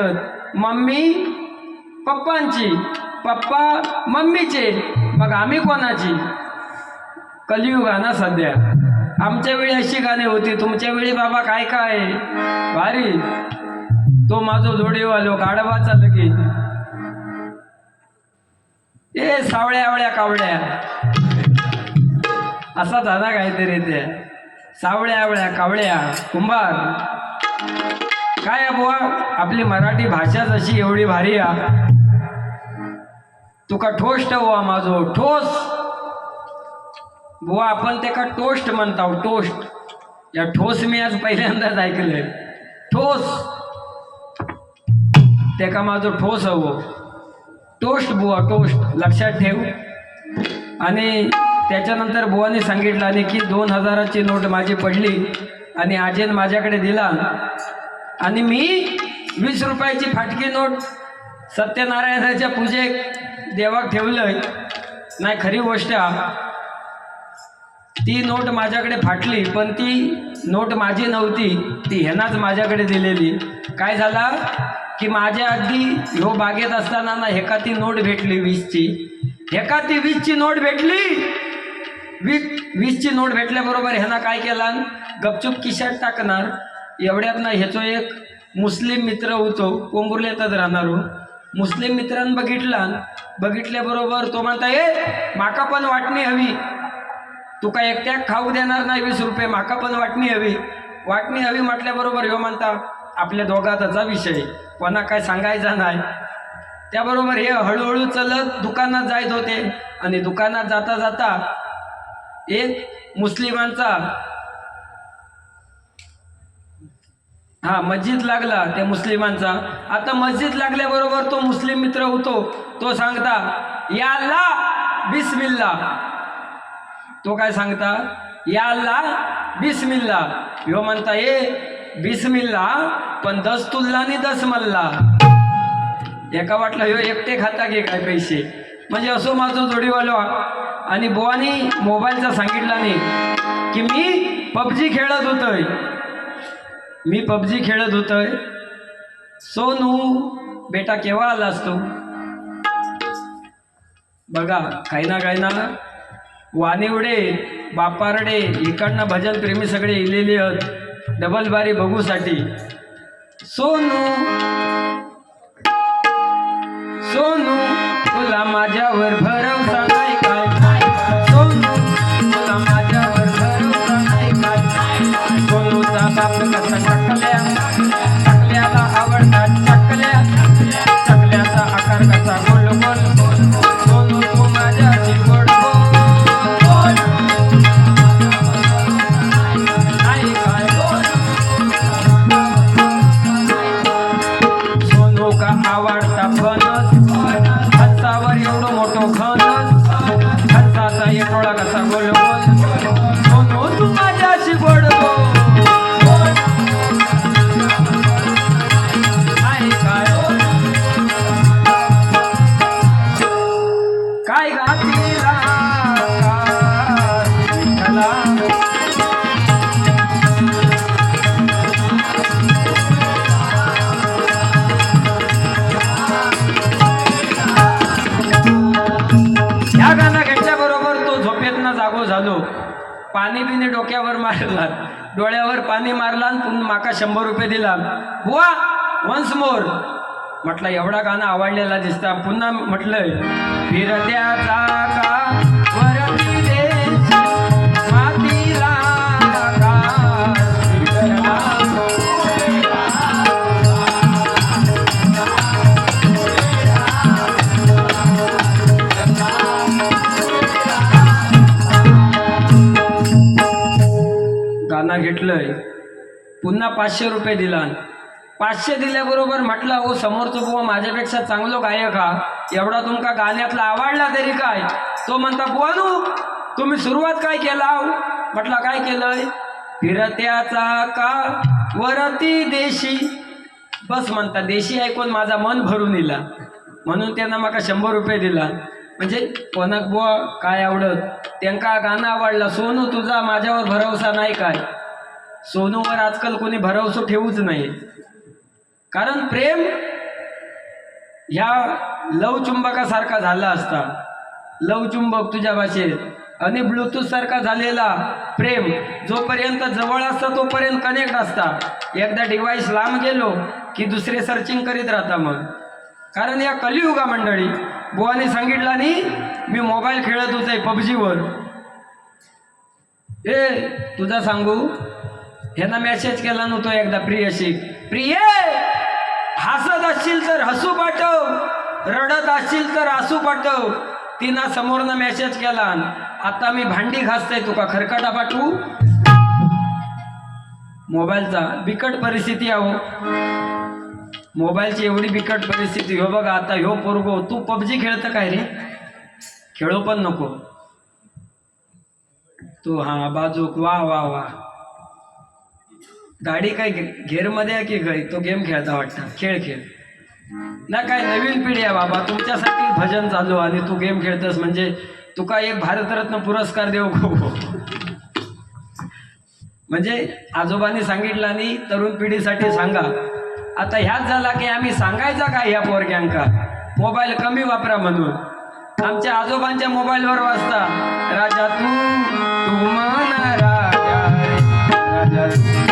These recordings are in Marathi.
म्हणतात. मम्मी पप्पांची. पप्पा मम्मीचे. मग आम्ही कोणाची? कलियुग आहे ना सध्या. आमच्या वेळी अशी गाणी होती. तुमच्या वेळी बाबा काय काय? भारी. तो माझो जोडीवालो गाडवा चाल की ए सावळ्या आवळ्या कावळ्या. असा झाला काहीतरी ते. सावळ्या आवळ्या कावळ्या. कुंभार. काय बुवा? आपली मराठी भाषाच अशी एवढी भारी आहे. तुका ठोष्ट बुवा माझो ठोस. बुवा आपण ते का टोस्ट म्हणताव टोस्ट या ठोस मी आज पहिल्यांदाच ऐकले ठोस. ते का माझं ठोस हवं टोस्ट बुवा टोस्ट लक्षात ठेव. आणि त्याच्यानंतर बुवाने सांगितलं आणि की दोन हजाराची नोट माझी पडली आणि आजेन माझ्याकडे दिला. आणि मी वीस रुपयाची फाटकी नोट सत्यनारायणाच्या पूजेक देवाक ठेवलंय. नाही खरी गोष्ट ती नोट माझ्याकडे फाटली पण ती नोट माझी नव्हती. ती ह्यानाच माझ्याकडे दिलेली. काय झाला? की माझ्या आधी ह्यो बागेत असताना ना हेका ती नोट भेटली वीसची. हेका ती वीसची नोट भेटली! वीस वीसची नोट भेटल्याबरोबर ह्यानं काय केला? गपचूप किशात टाकणार. एवढ्यात ना ह्याचो एक मुस्लिम मित्र होतो कोंबुर्ल्यातच राहणारो हो. मुस्लिम मित्रानं बघितला बघितल्याबरोबर तो म्हणता ए माका पण वाटणी हवी. तुका एकट्याक खाऊ देणार नाही वीस रुपये माका पण वाटणी हवी. वाटणी हवी म्हटल्याबरोबर ह्यो म्हणता आपल्या दोघांचा विषय कोणा काय सांगायचा नाही. त्याबरोबर हे हळूहळू चलत दुकानात जायत होते. आणि दुकानात जाता जाता एक मुस्लिमांचा हा मस्जिद लागला त्या मुस्लिमांचा. आता मस्जिद लागल्याबरोबर तो मुस्लिम मित्र होतो. तो सांगता या अल्ला बिस्मिल्ला तो काय सांगता या अल्ला बिस्मिल्ला ह्यो म्हणता ए बिस्मिल्ला पण दस तुल्लानी आणि दस मल्ला. एका वाटलं ह्यो एकटे खाता घे काय पैसे? म्हणजे असो माझं जोडीवालो आणि बुवानी मोबाईलचा सांगितला नाही की मी पबजी खेळत होतोय. मी पबजी खेळत होतोय. सोनू बेटा केव्हा आलास तू? बघा काही ना काही ना वानिवडे बापारडे इकडनं भजन प्रेमी सगळे इलेले आहेत. डबल बारी बघूसाठी सोनू सोनू तुला माझ्यावर भरवसा डोक्यावर मारला. डोळ्यावर पाणी मारला आणि पुन्हा माका शंभर रुपये दिला. हुआ वन्स मोर म्हटलं एवढा गाणं आवडलेला दिसता. पुन्हा म्हटलंय फिरत्याचा का गाणं घेतलंय पुन्हा पाचशे रुपये दिला पाचशे दिल्याबरोबर म्हटलं हो समोरचं बुवा माझ्यापेक्षा चांगलो गायक हा. एवढा तुमका गाण्यातला आवडला तरी काय? तो म्हणता बुवा नू तुम्ही सुरुवात काय केला हो? म्हटलं काय केलंय? फिरत्याचा का? वरती देशी. बस म्हणता देशी ऐकून माझा मन भरून दिला म्हणून त्यांना माका शंभर रुपये दिला. म्हणजे कोणाक बुवा काय आवडत त्यांका गाणं आवडलं. सोनू तुझा माझ्यावर भरवसा नाही काय? सोनूवर आजकाल कोणी भरवसो ठेवूच नाही. कारण प्रेम ह्या लवचुंबकासारखा झाला असता. लवचुंबक तुझ्या भाषेत आणि ब्लूटूथ सारखा झालेला प्रेम जोपर्यंत जवळ असता तोपर्यंत कनेक्ट असता. एकदा डिव्हाइस लांब गेलो की दुसरे सर्चिंग करीत राहता मग. कारण या कलियुगा मंडळी बुवाने सांगितलं आणि मी मोबाईल खेळत होते पबजीवर ए तुझा सांगू? ह्यांना मेसेज केला नव्हतो एकदा प्रियशी. प्रिय हसत असशील तर हसू पाठव. रडत असशील तर हसू पाठव. तिनं समोरनं मेसेज केला आता मी भांडी घासते तुका खरकटा पाठवू? मोबाईलचा बिकट परिस्थिती आहो मोबाईलची एवढी बिकट परिस्थिती हो बघा आता ह्यो पोरगो तू पबजी खेळतं काय रे? खेळू पण नको. तू हा बाजूक वा वा वा. गाडी काय घेरमध्ये आहे की काय तो गेम खेळता वाटतं. खेळ खेळ. ना काय नवीन पिढी आहे बाबा. तुमच्यासाठी भजन चालू आणि तू गेम खेळतस म्हणजे तुका एक भारतरत्न पुरस्कार देऊ गो म्हणजे आजोबांनी सांगितलं आणि तरुण पिढीसाठी सांगा. आता ह्याच झाला की आम्ही सांगायचा काय ह्या पोरग्यांका? मोबाईल कमी वापरा म्हणून. आमच्या आजोबांच्या मोबाईलवर वाचता राजा तू तू मन राजा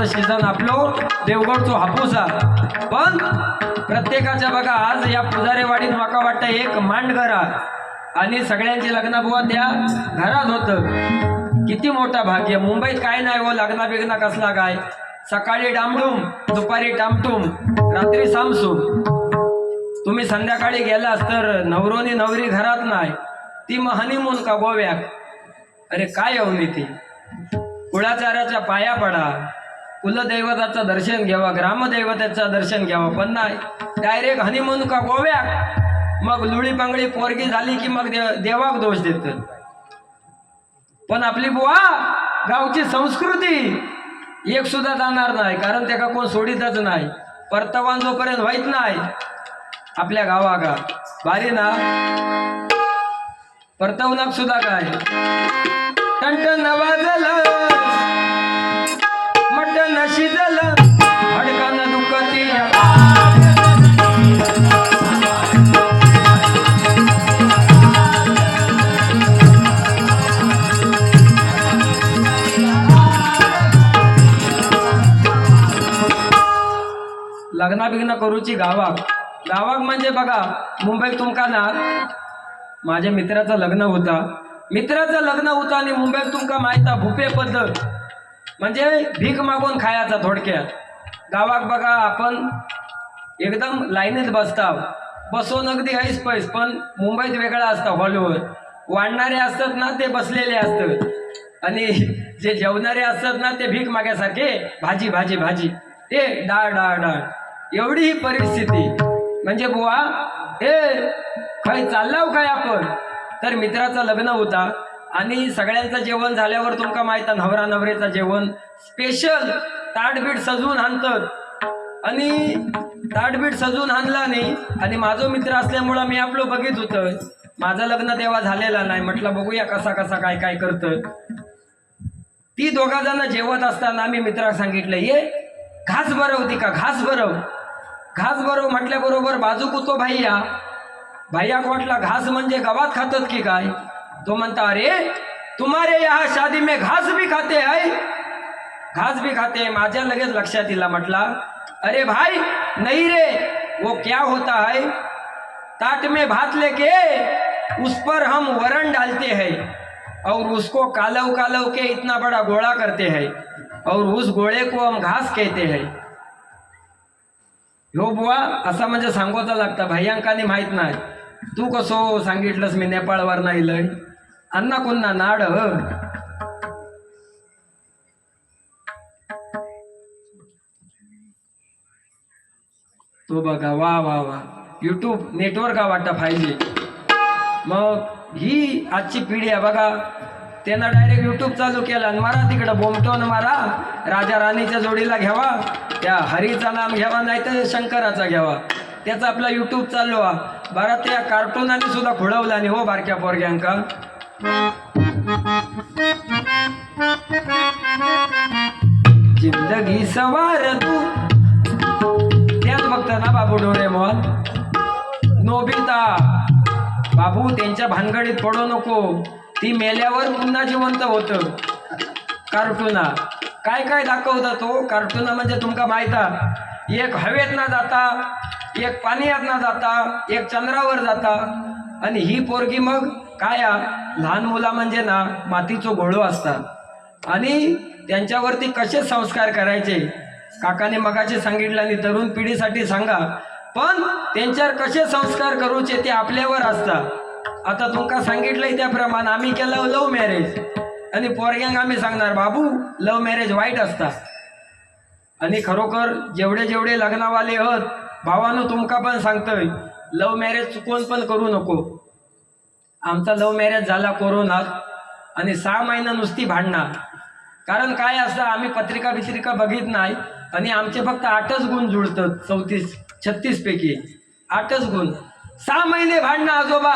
आंबे सीझन आपलो देवगडचो हापूस हा पण प्रत्येकाच्या बघा आज या पुजारेवाडीत माका वाटतं एक मांड घरा आणि सगळ्यांची लग्न बुवा त्या घरात होतं. किती मोठा भाग्य. मुंबईत काय नाही हो लग्ना बिग्ना कसला काय. सकाळी डामडूम दुपारी टामटूम रात्री सामसूम. तुम्ही संध्याकाळी गेलास तर नवरोनी नवरी घरात नाही. ती मग हनीमून का गोव्याक अरे काय येऊन ती कुळाचाराच्या पाया पडा. कुलदैवताचं दर्शन घ्यावा ग्रामदैवताचं दर्शन घ्यावं पण नाही. डायरेक्ट हनीमून का गोव्या? मग लुळी पांगळी पोरगी झाली की मग देव देवाक दोष देत. पण आपली बुवा गावची संस्कृती एक सुद्धा जाणार नाही कारण त्याका कोण सोडितच नाही. परतवान जोपर्यंत व्हायच नाही आपल्या गावागा. बारी ना? परतवनाक सुद्धा काय? टंटन वाजलं लग्ना बिग्न करूची गावाक. गावाक म्हणजे बघा मुंबईत तुमका ना माझ्या मित्राचं लग्न होता. मित्राचं लग्न होता आणि मुंबईत तुमका माहीत भुपे पद्धत म्हणजे भीक मागून खायचा थोडक्यात. गावात बघा आपण एकदम लाईनीत बसता बसून अगदी हैस पैस पण मुंबईत वेगळा असतं हॉलवर वाढणारे असतात ना ते बसलेले असतात. आणि जे जेवणारे असतात ना ते भीक माग्यासारखे भाजी भाजी भाजी. ए डाळ डाळ डाळ. एवढी ही परिस्थिती. म्हणजे बुवा हे काय चाललाव काय आपण? तर मित्राचं लग्न होता. आणि सगळ्यांचं जेवण झाल्यावर तुमका माहीत नवरा नवरेचं जेवण. स्पेशल ताटबीट सजवून आणतात. आणि ताटबीट सजवून आणला नाही आणि माझो मित्र असल्यामुळं मी आपलं बघित होतं. माझं लग्न तेव्हा झालेलं नाही म्हटलं बघूया कसा कसा काय काय करतं ती दोघा जण जेवत असताना मी मित्राला सांगितलं ये घास भरव ती का घास भरव. घास भरव म्हटल्याबरोबर बाजू कुतो भैया भैया वाटला घास म्हणजे गवात खातात की काय? तो म्हणता अरे तुम्हारे यहाँ शादी में घास भी खाते है? घास भी खाते है. माझ्या लगेच लक्षात इला म्हटला अरे भाई नहीं रे वो क्या होता है? ताट में भात लेके उस पर हम वरण डालते हैं और उसको कालव कालव के इतना बड़ा गोला करते हैं और उस गोळे को हम घास कहते हैं. हो बुवा असा म्हणजे सांगोचा लागता भैयांकाने माहीत नाही. तू कसो सांगितलंस मी नेपाळवर नाही लय. अण्णा कोणना नाड ह. तो बघा वा वा वा. यूट्यूब नेटवर्क वाटतं पाहिजे मग ही आजची पिढी आहे बघा. त्यानं डायरेक्ट यूट्यूब चालू केलं आणि मारा तिकडं बोमटोन मारा. राजा राणीच्या जोडीला घ्यावा. त्या हरीचा नाम घ्यावा नाही तर शंकराचा घ्यावा. त्याचा आपला यूट्यूब चाललो हा. बरा त्या कार्टूनाने सुद्धा खुळवला आणि हो बारक्या पोरग्यांका. जिंदगी सवार तू. त्याच बघता ना बाबू डोरेमॉन नोबिता बाबू त्यांच्या भानगडीत पडू नको. ती मेल्यावर पुन्हा जिवंत होतं. कार्टुना. काय काय दाखवता तो? कार्टुना म्हणजे तुमका माहीत. आहे एक हवेत ना जाता एक पाण्यात ना जाता एक चंद्रावर जाता. आणि ही पोरगी मग काय लहान मुला म्हणजे ना मातीचो गोळो असतात. आणि त्यांच्यावरती कसे संस्कार करायचे? काकाने मगाशी सांगितलं आणि तरुण पिढीसाठी सांगा. पण त्यांच्यावर कसे संस्कार करूचे ते आपल्यावर असतात. आता तुमका सांगितलंय त्याप्रमाणे आम्ही केलं लव्ह मॅरेज आणि पोरग्यांक आम्ही सांगणार बाबू लव्ह मॅरेज वाईट असतात. आणि खरोखर जेवढे जेवढे लग्नावाले हत भावानं तुमका पण सांगतोय लव मॅरेज चुकवून पण करू नको. आमचा लव्ह मॅरेज झाला कोरोनात आणि सहा महिना नुसती भांडणार कारण काय असतं आम्ही पत्रिका बित्रिका बघित नाही. आणि आमचे फक्त आठच गुण जुळतात चौतीस छत्तीस पैकी. आठच गुण. सहा महिने भांडणं आजोबा.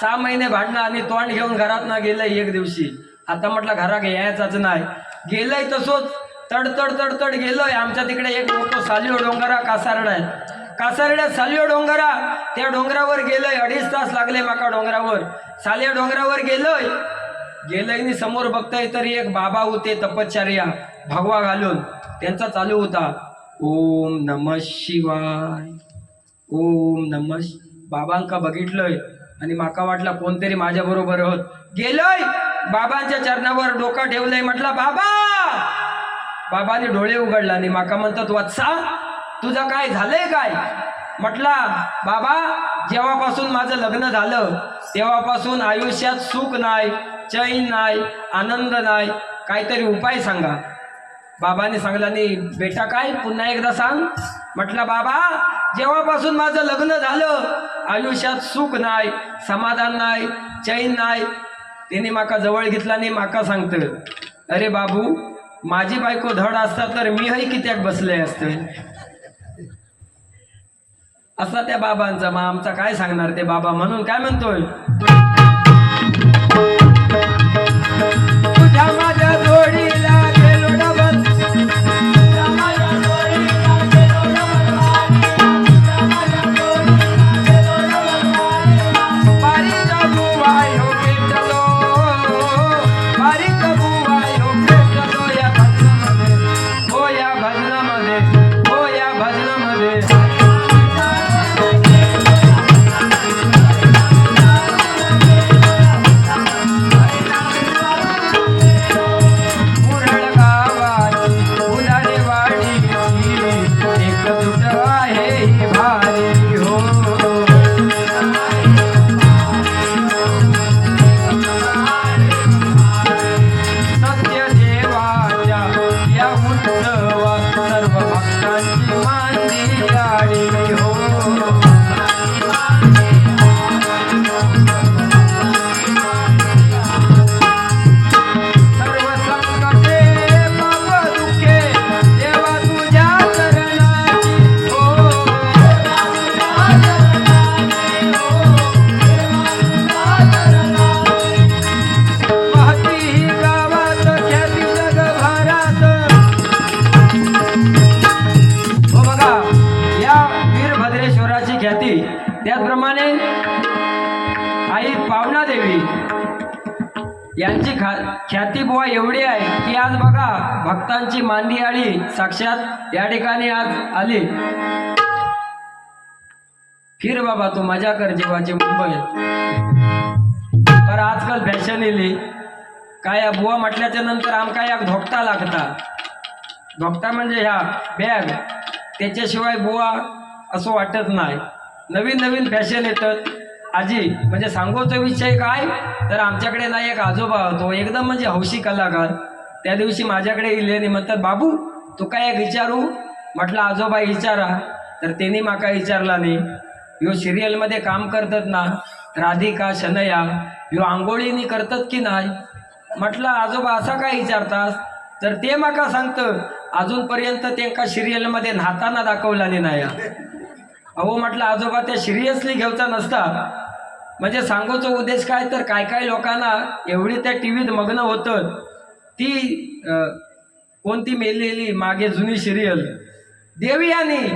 सहा महिने भांडणं आणि तोंड घेऊन घरात ना गेलंय एक दिवशी. आता म्हटलं घरा यायचाच नाही. गेलंय तसोच. तडतड तडतड गेलोय. आमच्या तिकडे एक मोठं सालिओ डोंगरा कासारडा आहे कासारड्या सालिओ डोंगरा त्या डोंगरावर गेलोय. अडीच तास लागले माका डोंगरावर. सालिया डोंगरावर गेलोय. गेलंय आणि समोर बघताय तरी एक बाबा होते तपश्चर्या भगवा घालून. त्यांचा चालू होता. ओम नम शिवाय. ओम नम बाबांका बघितलंय. आणि माका वाटला कोणतरी माझ्या बरोबर होत. गेलोय. बाबांच्या चरणावर डोकं ठेवलंय. म्हटलं बाबा! बाबाने डोळे उघडला आणि माका म्हणतात वत्सा तुझं काय झालंय काय? म्हटला बाबा जेव्हापासून माझं लग्न झालं तेव्हापासून आयुष्यात सुख नाही चैन नाही आनंद नाही. काहीतरी उपाय सांगा. बाबाने सांगला नाही बेटा काय? पुन्हा एकदा सांग. म्हटलं बाबा जेव्हापासून माझं लग्न झालं आयुष्यात सुख नाही समाधान नाही चैन नाही. त्याने माका जवळ घेतला नाही माका सांगतं अरे बाबू माझी बायको धड असता तर मीही कित्याक बसले असते? असा त्या बाबांचा मग आमचा काय सांगणार ते बाबा म्हणून? काय म्हणतोय? यांची खा ख्याती बुवा एवढी आहे की आज बघा भक्तांची मांडी आळी साक्षात या ठिकाणी आज आली. फिर बाबा तू मजा कर जीवाची मुंबई. पर आजकाल फॅशन येली. काय या बुवा म्हटल्याच्या नंतर आमका एक धोकटा लागता? धोकटा म्हणजे ह्या बॅग त्याच्याशिवाय बुवा असं वाटत नाही. नवीन नवीन फॅशन येतात. आजी म्हणजे सांगोचा विषय काय? तर आमच्याकडे ना एक आजोबा होतो एकदम म्हणजे हौशी कलाकार. त्या दिवशी माझ्याकडे इले आणि म्हणतात बाबू तू काय एक विचारू? म्हटलं आजोबा विचारा. तर त्यांनी माका विचारला नाही ह्यो सिरियलमध्ये काम करतात ना राधिका शनया ह्यो आंघोळीनी करतात की नाही? म्हटलं आजोबा असा काय विचारतास? तर ते माका सांगतं अजूनपर्यंत त्यांका सिरियलमध्ये न्हाताना दाखवला नाही अहो म्हटलं आजोबा त्या सिरियसली घेऊचा नसता. म्हणजे सांगूचा उद्देश काय तर काय काय लोकांना एवढी त्या टी व्हीत मग्न होतं ती कोणती मेलेली मागे जुनी सिरियल देवयानी.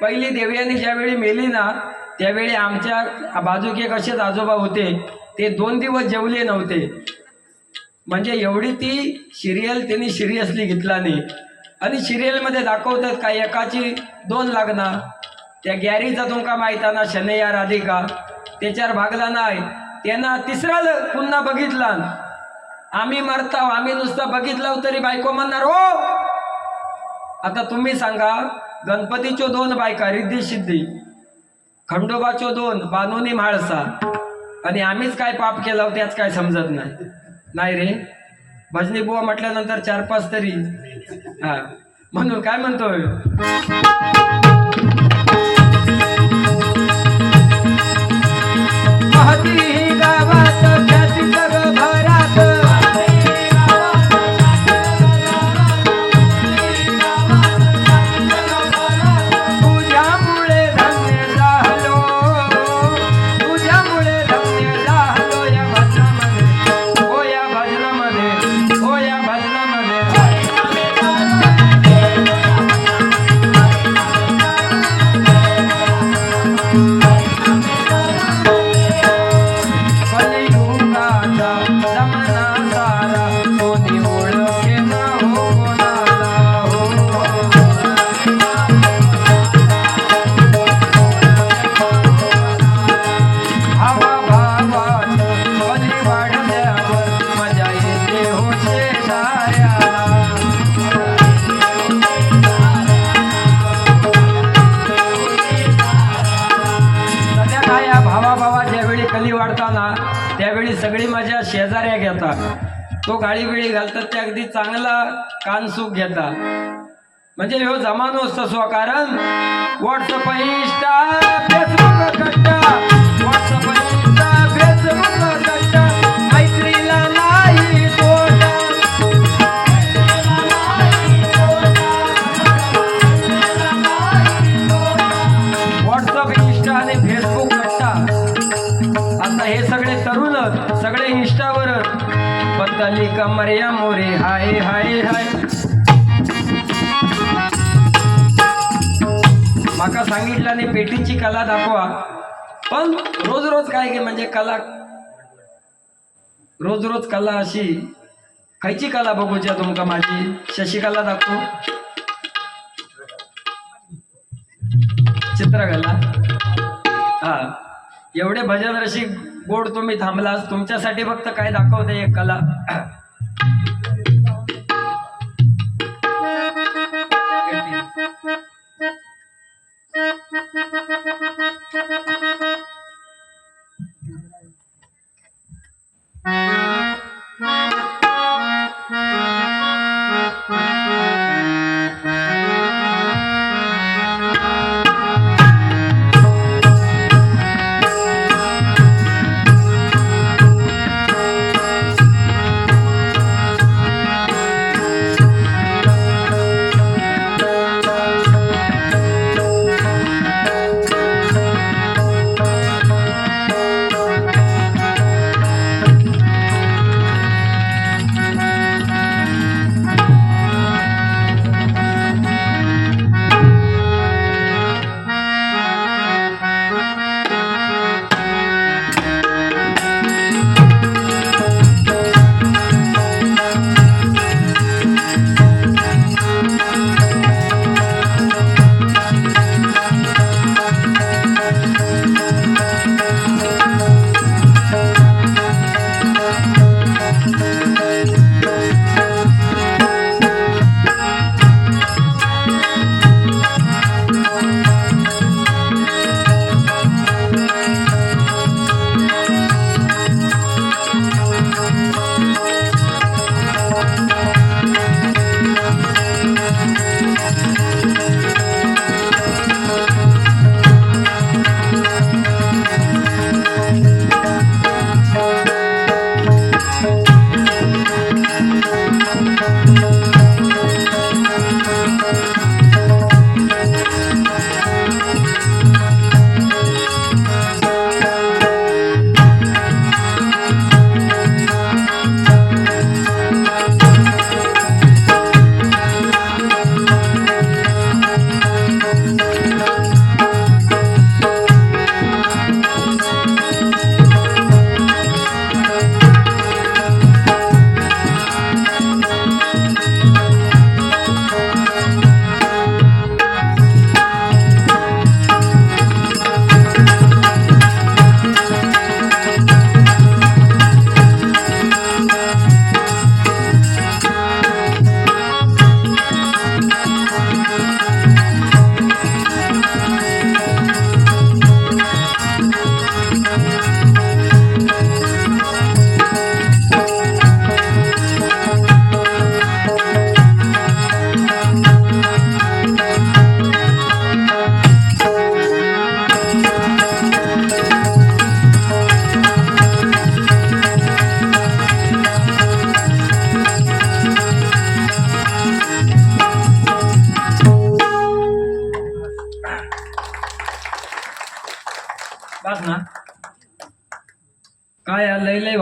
पहिली देवयानी ज्यावेळी मेली ना त्यावेळी आमच्या बाजूक एक असेच आजोबा होते ते दोन दिवस जेवले नव्हते. म्हणजे एवढी ती सिरियल त्यांनी सिरियसली घेतला नाही. आणि सिरियलमध्ये दाखवतात का एकाची दोन लागणार त्या गॅरीचा तुमका माहिती आहे ना शनैया राधिका? त्याच्यावर भागला नाही त्यांना तिसरा ल- पुन्हा बघितला. आम्ही मरताव आम्ही नुसतं बघितलं तरी बायको म्हणणार हो. आता तुम्ही सांगा गणपतीच्यो दोन बायका रिद्धी सिद्धी खंडोबाच्यो दोन बानोनी म्हाळसा आणि आम्हीच काय पाप केलं हो त्याच काय समजत नाही. नाही रे. भजनी बुवा म्हटल्यानंतर चार पाच तरी. हा. म्हणून काय म्हणतोय? तो गाळी बिळी घालतात ते अगदी चांगला कान सुख घेतात म्हणजे ह्यो जमानो तसो कारण व्हॉट्सअप इंस्टा फेसबुक बदली कमरिया मोरे हाय हाय हाय। माका सांगितलं आणि पेटीची कला दाखवा. पण रोज रोज काय की म्हणजे कला रोज रोज कला अशी खयची कला बघूच्या तुमका माझी. शशिकला दाखवू. चित्रकला. हा. एवढे भजन रसिक गोड तुम्ही थांबलास तुमच्यासाठी फक्त काय दाखवते एक कला? बस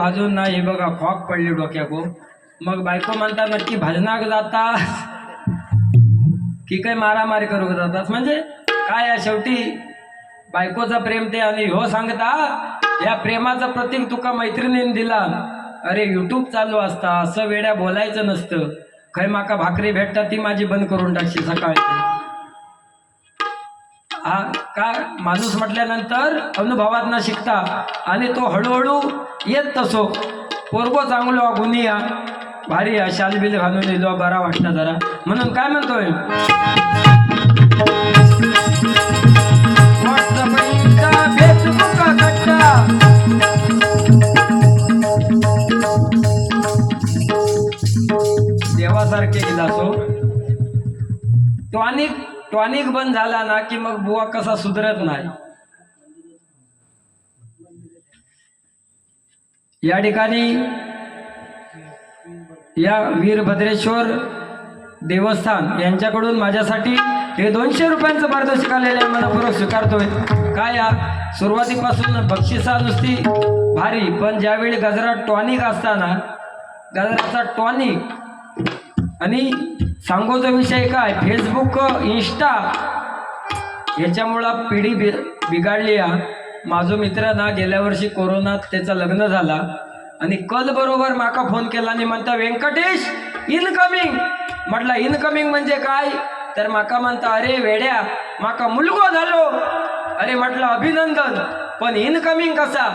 भाजून ना हे बघा खॉक पडली डोक्याको मग बायको म्हणता नक्की भजनाक जाता की काय मारामारी करू जातात म्हणजे काय या शेवटी? बायकोचा प्रेम ते आणि हो सांगता या प्रेमाचं प्रतीक तुका मैत्रिणीने दिला. अरे युट्यूब चालू असता असं वेड्या बोलायचं नसतं. खय माका भाकरी भेटता ती माझी बंद करून टाकशी सकाळची. हा का? माणूस म्हटल्यानंतर अनुभवात न शिकता आणि तो हळूहळू येत तसो. पोरगो चांगलो गुन्ही भारी या. शालबिल घालून येलो बरा वाटला जरा. म्हणून काय म्हणतोय? टॉनिक बंद झाला ना की मग बुवा कसा सुधरत नाही. या ठिकाणी या वीरभद्रेश्वर देवस्थान यांच्याकडून माझ्यासाठी हे दोनशे रुपयांचं पारितोषिक आलेलं आहे. मनपूर्वक स्वीकारतोय. काय या सुरुवातीपासून बक्षिसा नुसती भारी पण ज्यावेळी गजरा टॉनिक असताना गजराचा टॉनिक आणि सांगोचा विषय काय? फेसबुक इंस्टा याच्यामुळं पिढी बि बिघाडली आहे माझो मित्र ना गेल्या वर्षी कोरोनात त्याचं लग्न झाला. आणि कल बरोबर माका फोन केला आणि म्हणता व्यंकटेश इनकमिंग म्हटलं इनकमिंग म्हणजे काय? तर माका म्हणता अरे वेड्या माका मुलगो झालो. अरे म्हटलं अभिनंदन पण इनकमिंग कसा?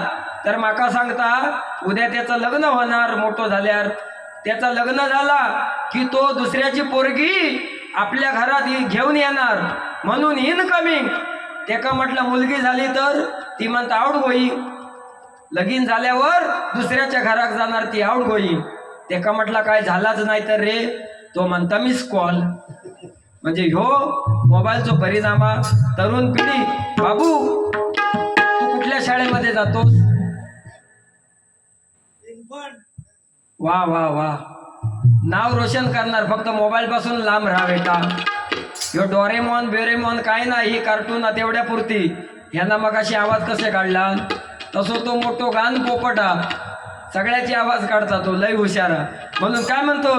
तर माका सांगता उद्या त्याचं लग्न होणार मोठं झाल्यावर. त्याचं लग्न झाला की तो दुसऱ्याची पोरगी आपल्या घरात घेऊन येणार. म्हणून इनकमिंग त्याका म्हटलं मुलगी झाली तर ती म्हणता आउट गोईंग लगीन झाल्यावर दुसऱ्याच्या घरात जाणार ती आउट गोईंग त्याका म्हटलं काय झालाच नाही तर रे. तो म्हणता मिस कॉल म्हणजे ह्यो मोबाईलचा परिणाम. तरुण पिढी बाबू तू कुठल्या शाळेमध्ये जातोस? वा वा वा. नाव रोशन करणार फक्त मोबाईल पासून लांब राहा बेटा. ह्यो डोरेमॉन बेरेमॉन काय नाही ही कार्टून तेवढ्या पुरती यांना मग अशी आवाज कसे काढला? तसो तो मोठो गान पोपटा सगळ्याची आवाज काढता तो लय हुशारा म्हणून काय म्हणतो